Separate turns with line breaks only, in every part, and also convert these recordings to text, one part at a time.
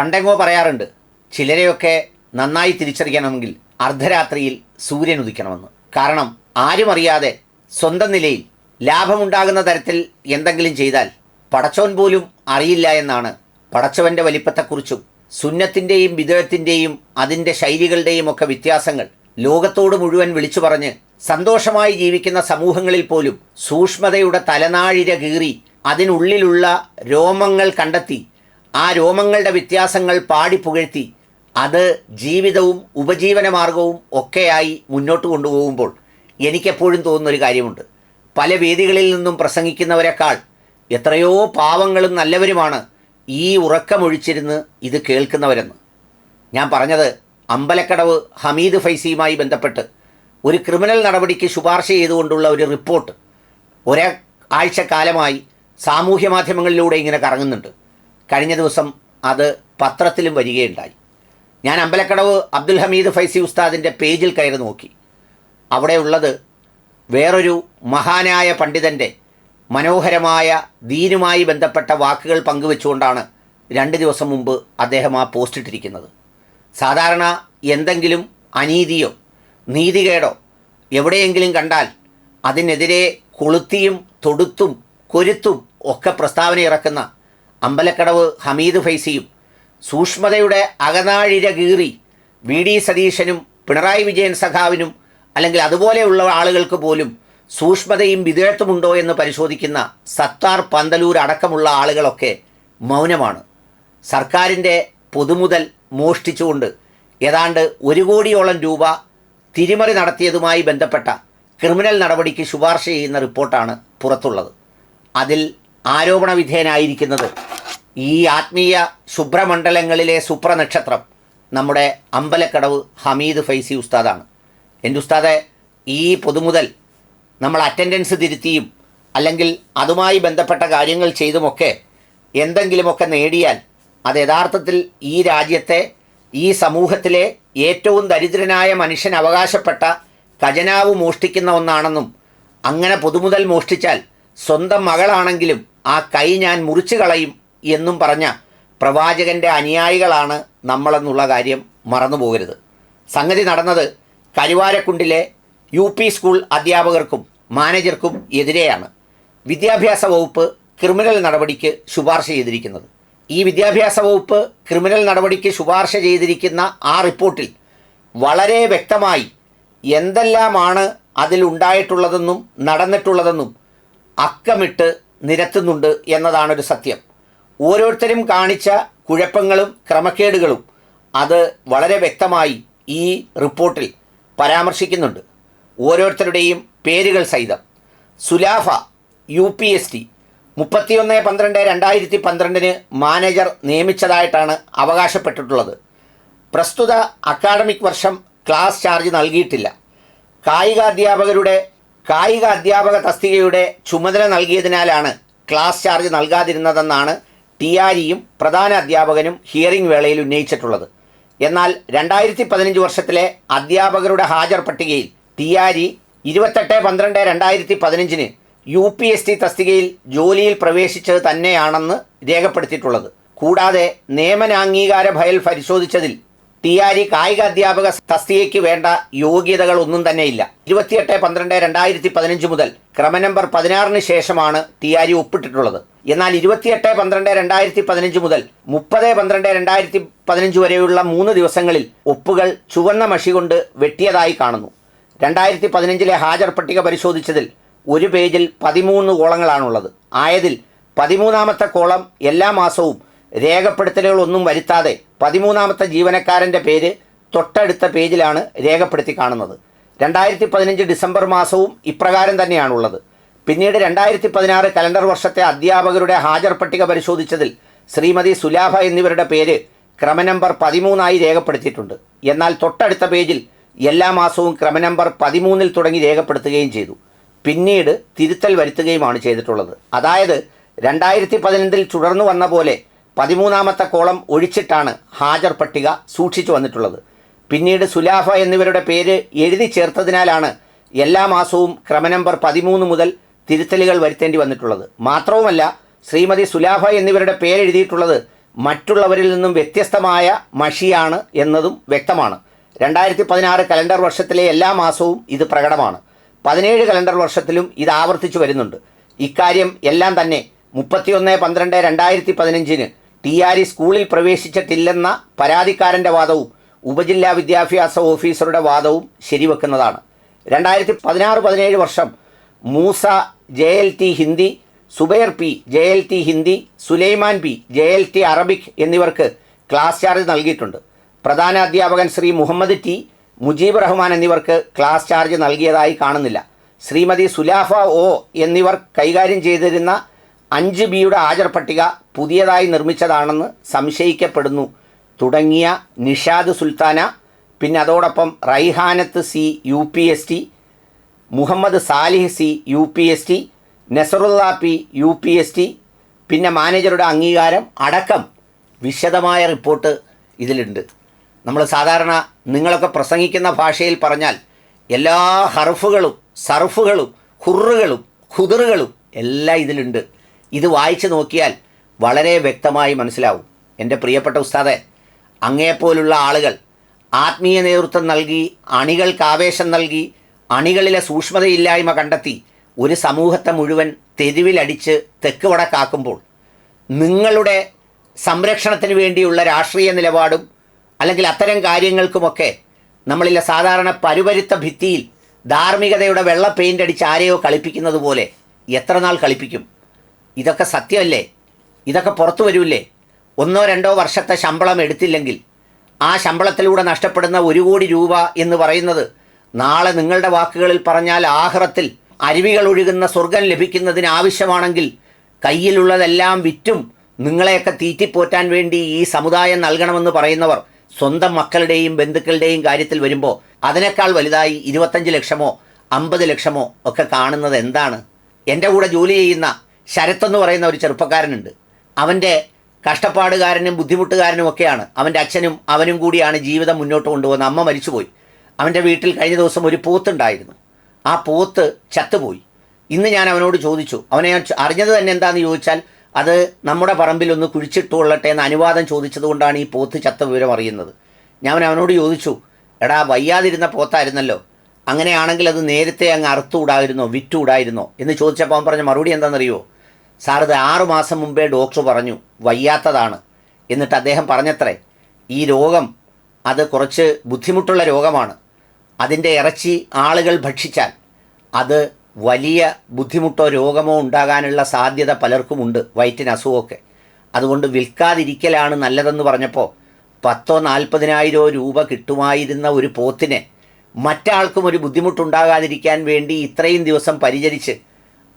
പണ്ടെങ്ങോ പറയാറുണ്ട് ചിലരെയൊക്കെ നന്നായി തിരിച്ചറിയണമെങ്കിൽ അർദ്ധരാത്രിയിൽ സൂര്യൻ ഉദിക്കണമെന്ന്. കാരണം ആരും അറിയാതെ സ്വന്തം നിലയിൽ ലാഭമുണ്ടാകുന്ന തരത്തിൽ എന്തെങ്കിലും ചെയ്താൽ പടച്ചോൻ പോലും അറിയില്ല എന്നാണ് പടച്ചവന്റെ വലിപ്പത്തെക്കുറിച്ചും സുന്നത്തിന്റെയും വിദേഹത്തിന്റെയും അതിന്റെ ശൈലികളുടെയും ഒക്കെ വ്യത്യാസങ്ങൾ ലോകത്തോട് മുഴുവൻ വിളിച്ചു പറഞ്ഞ് സന്തോഷമായി ജീവിക്കുന്ന സമൂഹങ്ങളിൽ പോലും സൂക്ഷ്മതയുടെ തലനാഴിര കീറി അതിനുള്ളിലുള്ള രോമങ്ങൾ കണ്ടെത്തി ആ രോമങ്ങളുടെ വ്യത്യാസങ്ങൾ പാടി പുകഴ്ത്തി അത് ജീവിതവും ഉപജീവന മാർഗവും ഒക്കെയായി മുന്നോട്ട് കൊണ്ടുപോകുമ്പോൾ എനിക്കെപ്പോഴും തോന്നുന്നൊരു കാര്യമുണ്ട്. പല വേദികളിൽ നിന്നും പ്രസംഗിക്കുന്നവരെക്കാൾ എത്രയോ പാവങ്ങളും നല്ലവരുമാണ് ഈ ഉറക്കമൊഴിച്ചിരുന്ന് ഇത് കേൾക്കുന്നവരെന്ന്. ഞാൻ പറഞ്ഞത് അമ്പലക്കടവ് ഹമീദ് ഫൈസിയുമായി ബന്ധപ്പെട്ട് ഒരു ക്രിമിനൽ നടപടിക്ക് ശുപാർശ ചെയ്തുകൊണ്ടുള്ള ഒരു റിപ്പോർട്ട് ഒരേ ആഴ്ചക്കാലമായി സാമൂഹ്യ മാധ്യമങ്ങളിലൂടെ ഇങ്ങനെ കറങ്ങുന്നുണ്ട്. കഴിഞ്ഞ ദിവസം അത് പത്രത്തിലും വരികയുണ്ടായി. ഞാൻ അമ്പലക്കടവ് അബ്ദുൽ ഹമീദ് ഫൈസി ഉസ്താദിന്റെ പേജിൽ കയറി നോക്കി. അവിടെ ഉള്ളത് വേറൊരു മഹാനായ പണ്ഡിതന്റെ മനോഹരമായ ദീനുമായി ബന്ധപ്പെട്ട വാക്കുകൾ പങ്കുവെച്ചുകൊണ്ടാണ് രണ്ട് ദിവസം മുമ്പ് അദ്ദേഹം ആ പോസ്റ്റ് ഇട്ടിരിക്കുന്നത്. സാധാരണ എന്തെങ്കിലും അനീതിയോ നീതികേടോ എവിടെയെങ്കിലും കണ്ടാൽ അതിനെതിരെ കൊളുത്തിയും തൊടുത്തും കൊരുത്തും ഒക്കെ പ്രസ്താവന ഇറക്കുന്ന അമ്പലക്കടവ് ഹമീദ് ഫൈസിയും സൂക്ഷ്മതയുടെ അകനാഴിര കീറി വി ഡി സതീശനും പിണറായി വിജയൻ സഖാവിനും അല്ലെങ്കിൽ അതുപോലെയുള്ള ആളുകൾക്ക് പോലും സൂക്ഷ്മതയും വിധേയത്വമുണ്ടോ എന്ന് പരിശോധിക്കുന്ന സത്താർ പന്തലൂർ അടക്കമുള്ള ആളുകളൊക്കെ മൗനമാണ്. സർക്കാരിന്റെ പൊതുമുതൽ മോഷ്ടിച്ചുകൊണ്ട് ഏതാണ്ട് ഒരു കോടിയോളം രൂപ തിരിമറി നടത്തിയതുമായി ബന്ധപ്പെട്ട ക്രിമിനൽ നടപടിക്ക് ശുപാർശ ചെയ്യുന്ന റിപ്പോർട്ടാണ് പുറത്തുള്ളത്. അതിൽ ആരോപണ വിധേയനായിരിക്കുന്നത് ഈ ആത്മീയ ശുഭ്രമണ്ഡലങ്ങളിലെ സുപ്രനക്ഷത്രം നമ്മുടെ അമ്പലക്കടവ് ഹമീദ് ഫൈസി ഉസ്താദാണ്. എന്റെ ഉസ്താദെ ഈ പൊതുമുതൽ നമ്മൾ അറ്റൻഡൻസ് തിരുത്തിയും അല്ലെങ്കിൽ അതുമായി ബന്ധപ്പെട്ട കാര്യങ്ങൾ ചെയ്തുമൊക്കെ എന്തെങ്കിലുമൊക്കെ നേടിയാൽ അത് യഥാർത്ഥത്തിൽ ഈ രാജ്യത്തെ ഈ സമൂഹത്തിലെ ഏറ്റവും ദരിദ്രനായ മനുഷ്യൻ അവകാശപ്പെട്ട ഖജനാവ് മോഷ്ടിക്കുന്ന ഒന്നാണെന്നും അങ്ങനെ പൊതുമുതൽ മോഷ്ടിച്ചാൽ സ്വന്തം മകളാണെങ്കിലും ആ കൈ ഞാൻ മുറിച്ചു കളയും എന്നും പറഞ്ഞ പ്രവാചകന്റെ അനുയായികളാണ് നമ്മളെന്നുള്ള കാര്യം മറന്നു പോകരുത്. സംഗതി നടന്നത് കരുവാരക്കുണ്ടിലെ യു പി സ്കൂൾ അധ്യാപകർക്കും മാനേജർക്കും എതിരെയാണ്. വിദ്യാഭ്യാസ വകുപ്പ് ക്രിമിനൽ നടപടിക്ക് ശുപാർശ ചെയ്തിരിക്കുന്നത്. ഈ വിദ്യാഭ്യാസ വകുപ്പ് ക്രിമിനൽ നടപടിക്ക് ശുപാർശ ചെയ്തിരിക്കുന്ന ആ റിപ്പോർട്ടിൽ വളരെ വ്യക്തമായി എന്തെല്ലാമാണ് അതിലുണ്ടായിട്ടുള്ളതെന്നും നടന്നിട്ടുള്ളതെന്നും അക്കമിട്ട് നിരത്തുന്നുണ്ട് എന്നതാണൊരു സത്യം. ഓരോരുത്തരും കാണിച്ച കുഴപ്പങ്ങളും ക്രമക്കേടുകളും അത് വളരെ വ്യക്തമായി ഈ റിപ്പോർട്ടിൽ പരാമർശിക്കുന്നുണ്ട്. ഓരോരുത്തരുടെയും പേരുകൾ സഹിതം. Sulafa U P S T മുപ്പത്തിയൊന്ന് പന്ത്രണ്ട് രണ്ടായിരത്തി പന്ത്രണ്ടിന് മാനേജർ നിയമിച്ചതായിട്ടാണ് അവകാശപ്പെട്ടിട്ടുള്ളത്. പ്രസ്തുത അക്കാഡമിക് വർഷം ക്ലാസ് ചാർജ് നൽകിയിട്ടില്ല. കായിക അധ്യാപകരുടെ കായിക അധ്യാപക തസ്തികയുടെ ചുമതല നൽകിയതിനാലാണ് ക്ലാസ് ചാർജ് നൽകാതിരുന്നതെന്നാണ് ടിആരിയും പ്രധാന അധ്യാപകനും ഹിയറിംഗ് വേളയിൽ ഉന്നയിച്ചിട്ടുള്ളത്. എന്നാൽ രണ്ടായിരത്തി പതിനഞ്ച് വർഷത്തിലെ അധ്യാപകരുടെ ഹാജർ പട്ടികയിൽ ടിആരി ഇരുപത്തെട്ട് പന്ത്രണ്ട് രണ്ടായിരത്തി പതിനഞ്ചിന് യു പി എസ് ടി തസ്തികയിൽ ജോലിയിൽ പ്രവേശിച്ചത് തന്നെയാണെന്ന് രേഖപ്പെടുത്തിയിട്ടുള്ളത്. കൂടാതെ നിയമനാംഗീകാര ഫയൽ പരിശോധിച്ചതിൽ ടിആരി കായിക അധ്യാപക തസ്തികയ്ക്ക് വേണ്ട യോഗ്യതകൾ ഒന്നും തന്നെയില്ല. ഇരുപത്തിയെട്ട് പന്ത്രണ്ട് രണ്ടായിരത്തി പതിനഞ്ച് മുതൽ ക്രമനമ്പർ പതിനാറിന് ശേഷമാണ് ടിയാരി ഒപ്പിട്ടിട്ടുള്ളത്. എന്നാൽ ഇരുപത്തിയെട്ട് പന്ത്രണ്ട് രണ്ടായിരത്തി പതിനഞ്ച് മുതൽ മുപ്പത് പന്ത്രണ്ട് രണ്ടായിരത്തി പതിനഞ്ച് വരെയുള്ള മൂന്ന് ദിവസങ്ങളിൽ ഒപ്പുകൾ ചുവന്ന മഷി കൊണ്ട് വെട്ടിയതായി കാണുന്നു. രണ്ടായിരത്തി പതിനഞ്ചിലെ ഹാജർ പട്ടിക പരിശോധിച്ചതിൽ ഒരു പേജിൽ പതിമൂന്ന് കോളങ്ങളാണുള്ളത്. ആയതിൽ പതിമൂന്നാമത്തെ കോളം എല്ലാ മാസവും രേഖപ്പെടുത്തലുകളൊന്നും വരുത്താതെ പതിമൂന്നാമത്തെ ജീവനക്കാരന്റെ പേര് തൊട്ടടുത്ത പേജിലാണ് രേഖപ്പെടുത്തി കാണുന്നത്. രണ്ടായിരത്തി പതിനഞ്ച് ഡിസംബർ മാസവും ഇപ്രകാരം തന്നെയാണുള്ളത്. പിന്നീട് രണ്ടായിരത്തി പതിനാറ് കലണ്ടർ വർഷത്തെ അധ്യാപകരുടെ ഹാജർ പട്ടിക പരിശോധിച്ചതിൽ ശ്രീമതി സുലാഭ എന്നിവരുടെ പേര് ക്രമനമ്പർ പതിമൂന്നായി രേഖപ്പെടുത്തിയിട്ടുണ്ട്. എന്നാൽ തൊട്ടടുത്ത പേജിൽ എല്ലാ മാസവും ക്രമനമ്പർ പതിമൂന്നിൽ തുടങ്ങി രേഖപ്പെടുത്തുകയും ചെയ്തു. പിന്നീട് തിരുത്തൽ വരുത്തുകയുമാണ് ചെയ്തിട്ടുള്ളത്. അതായത് രണ്ടായിരത്തി പതിനെട്ടിൽ തുടർന്നു വന്ന പോലെ പതിമൂന്നാമത്തെ കോളം ഒഴിച്ചിട്ടാണ് ഹാജർ പട്ടിക സൂക്ഷിച്ചു വന്നിട്ടുള്ളത്. പിന്നീട് സുലാഫ എന്നിവരുടെ പേര് എഴുതി ചേർത്തതിനാലാണ് എല്ലാ മാസവും ക്രമനമ്പർ പതിമൂന്ന് മുതൽ തിരുത്തലുകൾ വരുത്തേണ്ടി വന്നിട്ടുള്ളത്. മാത്രവുമല്ല ശ്രീമതി സുലാഫ എന്നിവരുടെ പേരെഴുതിയിട്ടുള്ളത് മറ്റുള്ളവരിൽ നിന്നും വ്യത്യസ്തമായ മഷിയാണ് എന്നതും വ്യക്തമാണ്. രണ്ടായിരത്തി പതിനാറ് കലണ്ടർ വർഷത്തിലെ എല്ലാ മാസവും ഇത് പ്രകടമാണ്. പതിനേഴ് കലണ്ടർ വർഷത്തിലും ഇത് ആവർത്തിച്ചു വരുന്നുണ്ട്. ഇക്കാര്യം എല്ലാം തന്നെ മുപ്പത്തിയൊന്ന് പന്ത്രണ്ട് രണ്ടായിരത്തി പതിനഞ്ചിന് ടി ഇ സ്കൂളിൽ പ്രവേശിച്ചിട്ടില്ലെന്ന പരാതിക്കാരന്റെ വാദവും ഉപജില്ലാ വിദ്യാഭ്യാസ ഓഫീസറുടെ വാദവും ശരിവെക്കുന്നതാണ്. രണ്ടായിരത്തി പതിനാറ് പതിനേഴ് വർഷം Moosa J L T Hindi Zubair P J L T Hindi Sulaiman P J L T Arabic എന്നിവർക്ക് ക്ലാസ് ചാർജ് നൽകിയിട്ടുണ്ട്. പ്രധാന അധ്യാപകൻ ശ്രീ മുഹമ്മദ് ടി മുജീബ് റഹ്മാൻ എന്നിവർക്ക് ക്ലാസ് ചാർജ് നൽകിയതായി കാണുന്നില്ല. ശ്രീമതി സുലാഫ ഒ എന്നിവർ കൈകാര്യം ചെയ്തിരുന്ന അഞ്ച് ബിയുടെ ഹാജർ പട്ടിക പുതിയതായി നിർമ്മിച്ചതാണെന്ന് സംശയിക്കപ്പെടുന്നു. തുടങ്ങിയ നിഷാദ് സുൽത്താന പിന്നെ അതോടൊപ്പം Raihanath C U P S T Muhammad Salih C U P S T Nasrulla P U P S T പിന്നെ മാനേജറുടെ അംഗീകാരം അടക്കം വിശദമായ റിപ്പോർട്ട് ഇതിലുണ്ട്. നമ്മൾ സാധാരണ നിങ്ങളൊക്കെ പ്രസംഗിക്കുന്ന ഭാഷയിൽ പറഞ്ഞാൽ എല്ലാ ഹർഫുകളും സർഫുകളും ഹുറുകളും ഖുദറുകളും എല്ലാം ഇതിലുണ്ട്. ഇത് വായിച്ചു നോക്കിയാൽ വളരെ വ്യക്തമായി മനസ്സിലാവും. എന്റെ പ്രിയപ്പെട്ട ഉസ്താദെ അങ്ങേപ്പോലുള്ള ആളുകൾ ആത്മീയ നേതൃത്വം നൽകി അണികൾക്ക് ആവേശം നൽകി അണികളിലെ സൂക്ഷ്മതയില്ലായ്മ കണ്ടെത്തി ഒരു സമൂഹത്തെ മുഴുവൻ തെരുവിലടിച്ച് തെക്ക് വടക്കാക്കുമ്പോൾ നിങ്ങളുടെ സംരക്ഷണത്തിന് വേണ്ടിയുള്ള രാഷ്ട്രീയ നിലപാടും അല്ലെങ്കിൽ അത്തരം കാര്യങ്ങൾക്കുമൊക്കെ നമ്മളിലെ സാധാരണ പരുപരുത്ത ഭിത്തിയിൽ ധാർമ്മികതയുടെ വെള്ള പെയിന്റ് അടിച്ച് ആരെയോ കളിപ്പിക്കുന്നത് പോലെ എത്ര നാൾ കളിപ്പിക്കും? ഇതൊക്കെ സത്യമല്ലേ? ഇതൊക്കെ പുറത്തു വരൂല്ലേ? ഒന്നോ രണ്ടോ വർഷത്തെ ശമ്പളം എടുത്തില്ലെങ്കിൽ ആ ശമ്പളത്തിലൂടെ നഷ്ടപ്പെടുന്ന ഒരു കോടി രൂപ എന്ന് പറയുന്നത് നാളെ നിങ്ങളുടെ വാക്കുകളിൽ പറഞ്ഞാൽ ആഹ്റത്തിൽ അരുവികൾ ഒഴുകുന്ന സ്വർഗം ലഭിക്കുന്നതിന് ആവശ്യമാണെങ്കിൽ കയ്യിലുള്ളതെല്ലാം വിറ്റും നിങ്ങളെയൊക്കെ തീറ്റിപ്പോറ്റാൻ വേണ്ടി ഈ സമുദായം നൽകണമെന്ന് പറയുന്നവർ സ്വന്തം മക്കളുടെയും ബന്ധുക്കളുടെയും കാര്യത്തിൽ വരുമ്പോൾ അതിനേക്കാൾ വലുതായി ഇരുപത്തഞ്ച് ലക്ഷമോ അമ്പത് ലക്ഷമോ ഒക്കെ കാണുന്നത് എന്താണ്? എന്റെ കൂടെ ജോലി ചെയ്യുന്ന ശരത്ത് എന്ന് പറയുന്ന ഒരു ചെറുപ്പക്കാരനുണ്ട്. അവന്റെ കഷ്ടപ്പാടുകാരനും ബുദ്ധിമുട്ടുകാരനും ഒക്കെയാണ്. അവന്റെ അച്ഛനും അവനും കൂടിയാണ് ജീവിതം മുന്നോട്ട് കൊണ്ടുപോകുന്നത്. അമ്മ മരിച്ചുപോയി. അവന്റെ വീട്ടിൽ കഴിഞ്ഞ ദിവസം ഒരു പോത്തുണ്ടായിരുന്നു. ആ പോത്ത് ചത്തുപോയി. ഇന്ന് ഞാൻ അവനോട് ചോദിച്ചു അവനെ ഞാൻ അറിഞ്ഞത് തന്നെ എന്താണെന്ന് ചോദിച്ചാൽ അത് നമ്മുടെ പറമ്പിൽ ഒന്ന് കുഴിച്ചിട്ടുകൊള്ളട്ടെ എന്ന് അനുവാദം ചോദിച്ചതുകൊണ്ടാണ് ഈ പോത്ത് ചത്ത വിവരം അറിയുന്നത്. ഞാൻ അവനോട് ചോദിച്ചു എടാ വയ്യാതിരുന്ന പോത്തായിരുന്നല്ലോ. അങ്ങനെയാണെങ്കിൽ അത് നേരത്തെ അങ്ങ് അറുത്തുകൂടായിരുന്നോ വിറ്റുകൂടായിരുന്നോ എന്ന് ചോദിച്ചപ്പോൾ അവൻ പറഞ്ഞ മറുപടി എന്താണെന്നറിയോ? സാർ ഇത് ആറു മാസം മുമ്പേ ഡോക്ടർ പറഞ്ഞു വയ്യാത്തതാണ്. എന്നിട്ട് അദ്ദേഹം പറഞ്ഞത്രേ ഈ രോഗം അത് കുറച്ച് ബുദ്ധിമുട്ടുള്ള രോഗമാണ്. അതിന്റെ ഇറച്ചി ആളുകൾ ഭക്ഷിച്ചാൽ അത് വലിയ ബുദ്ധിമുട്ടോ രോഗമോ ഉണ്ടാകാനുള്ള സാധ്യത പലർക്കുമുണ്ട് വയറ്റിന് അസുഖമൊക്കെ. അതുകൊണ്ട് വിൽക്കാതിരിക്കലാണ് നല്ലതെന്ന് പറഞ്ഞപ്പോൾ പത്തോ നാൽപ്പതിനായിരോ രൂപ കിട്ടുമായിരുന്ന ഒരു പോത്തിനെ മറ്റാൾക്കും ഒരു ബുദ്ധിമുട്ടുണ്ടാകാതിരിക്കാൻ വേണ്ടി ഇത്രയും ദിവസം പരിചരിച്ച്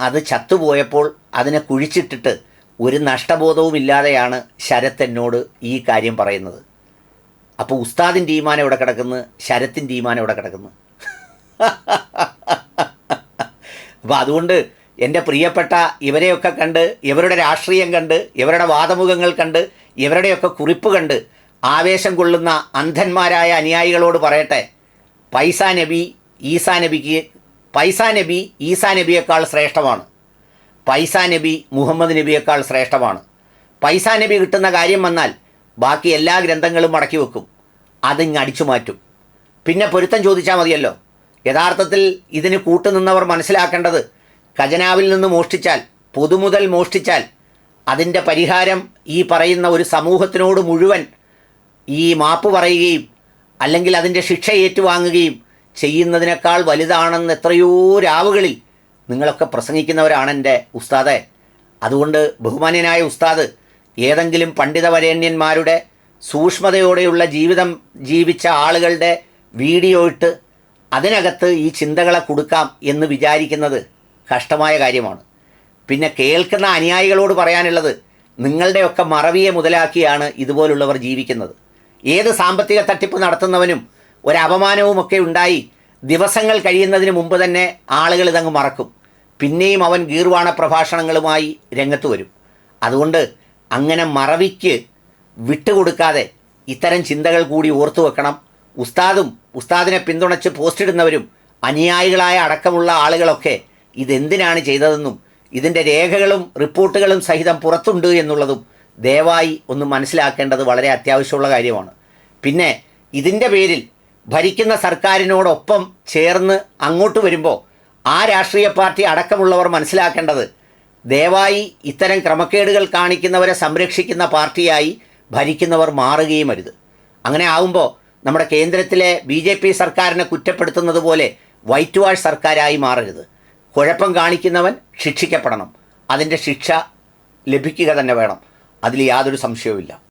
അത് ചത്തുപോയപ്പോൾ അതിനെ കുഴിച്ചിട്ടിട്ട് ഒരു നഷ്ടബോധവും ഇല്ലാതെയാണ് ശരത് എന്നോട് ഈ കാര്യം പറയുന്നത്. അപ്പോൾ ഉസ്താദിന്റെ ഈമാനം എവിടെ കിടക്കുന്നു? ശരത്തിന്റെ ഈമാനം എവിടെ കിടക്കുന്നു? അപ്പോൾ അതുകൊണ്ട് എന്റെ പ്രിയപ്പെട്ട ഇവരെയൊക്കെ കണ്ട് ഇവരുടെ രാഷ്ട്രീയം കണ്ട് ഇവരുടെ വാദമുഖങ്ങൾ കണ്ട് ഇവരുടെയൊക്കെ കുറിപ്പ് കണ്ട് ആവേശം കൊള്ളുന്ന അന്ധന്മാരായ അനുയായികളോട് പറയട്ടെ. പൈസ നബി ഈസാ നബിക്ക് പൈസ നബി ഈസാ നബിയേക്കാൾ ശ്രേഷ്ഠമാണ്. പൈസ നബി മുഹമ്മദ് നബിയേക്കാൾ ശ്രേഷ്ഠമാണ്. പൈസ നബി കിട്ടുന്ന കാര്യം വന്നാൽ ബാക്കി എല്ലാ ഗ്രന്ഥങ്ങളും മടക്കി വെക്കും. അതിങ്ങ് അടിച്ചു മാറ്റും. പിന്നെ പൊരുത്തം ചോദിച്ചാൽ മതിയല്ലോ. യഥാർത്ഥത്തിൽ ഇതിന് കൂട്ടുനിന്നവർ മനസ്സിലാക്കേണ്ടത് ഖജനാവിൽ നിന്ന് മോഷ്ടിച്ചാൽ പൊതുമുതൽ മോഷ്ടിച്ചാൽ അതിന്റെ പരിഹാരം ഈ പറയുന്ന ഒരു സമൂഹത്തിനോട് മുഴുവൻ ഈ മാപ്പ് പറയുകയും അല്ലെങ്കിൽ അതിന്റെ ശിക്ഷ ഏറ്റുവാങ്ങുകയും ചെയ്യുന്നതിനേക്കാൾ വലുതാണെന്ന് എത്രയോ രാവുകളിൽ നിങ്ങളൊക്കെ പ്രസംഗിക്കുന്നവരാണ് എന്റെ ഉസ്താദെ. അതുകൊണ്ട് ബഹുമാന്യനായ ഉസ്താദ് ഏതെങ്കിലും പണ്ഡിതവരേണ്യന്മാരുടെ സൂക്ഷ്മതയോടെയുള്ള ജീവിതം ജീവിച്ച ആളുകളുടെ വീഡിയോ ഇട്ട് അതിനകത്ത് ഈ ചിന്തകളെ കൊടുക്കാം എന്ന് വിചാരിക്കുന്നത് കഷ്ടമായ കാര്യമാണ്. പിന്നെ കേൾക്കുന്ന അനുയായികളോട് പറയാനുള്ളത് നിങ്ങളുടെയൊക്കെ മറവിയെ മുതലാക്കിയാണ് ഇതുപോലുള്ളവർ ജീവിക്കുന്നത്. ഏത് സാമ്പത്തിക തട്ടിപ്പ് നടത്തുന്നവനും ഒരു അപമാനവുമൊക്കെ ഉണ്ടായി ദിവസങ്ങൾ കഴിയുന്നതിന് മുമ്പ് തന്നെ ആളുകൾ ഇതങ്ങ് മറക്കും. പിന്നെയും അവൻ ഗീർവാണ പ്രഭാഷണങ്ങളുമായി രംഗത്ത് വരും. അതുകൊണ്ട് അങ്ങനെ മറവിക്ക് വിട്ടുകൊടുക്കാതെ ഇത്തരം ചിന്തകൾ കൂടി ഓർത്തു വെക്കണം. ഉസ്താദും ഉസ്താദിനെ പിന്തുണച്ച് പോസ്റ്റിടുന്നവരും അനുയായികളായ അടക്കമുള്ള ആളുകളൊക്കെ ഇതെന്തിനാണ് ചെയ്തതെന്നും ഇതിന്റെ രേഖകളും റിപ്പോർട്ടുകളും സഹിതം പുറത്തുണ്ട് എന്നുള്ളതും ദയവായി ഒന്ന് മനസ്സിലാക്കേണ്ടത് വളരെ അത്യാവശ്യമുള്ള കാര്യമാണ്. പിന്നെ ഇതിന്റെ പേരിൽ ഭരിക്കുന്ന സർക്കാരിനോടൊപ്പം ചേർന്ന് അങ്ങോട്ട് വരുമ്പോൾ ആ രാഷ്ട്രീയ പാർട്ടി അടക്കമുള്ളവർ മനസ്സിലാക്കേണ്ടത് ദയവായി ഇത്തരം ക്രമക്കേടുകൾ കാണിക്കുന്നവരെ സംരക്ഷിക്കുന്ന പാർട്ടിയായി ഭരിക്കുന്നവർ മാറുകയും അരുത്. അങ്ങനെ ആവുമ്പോൾ നമ്മുടെ കേന്ദ്രത്തിലെ ബി ജെ പി സർക്കാരിനെ കുറ്റപ്പെടുത്തുന്നത് പോലെ വൈറ്റ് വാഷ് സർക്കാരായി മാറരുത്. കുഴപ്പം കാണിക്കുന്നവൻ ശിക്ഷിക്കപ്പെടണം. അതിന്റെ ശിക്ഷ ലഭിക്കുക തന്നെ വേണം. അതിൽ യാതൊരു സംശയവുമില്ല.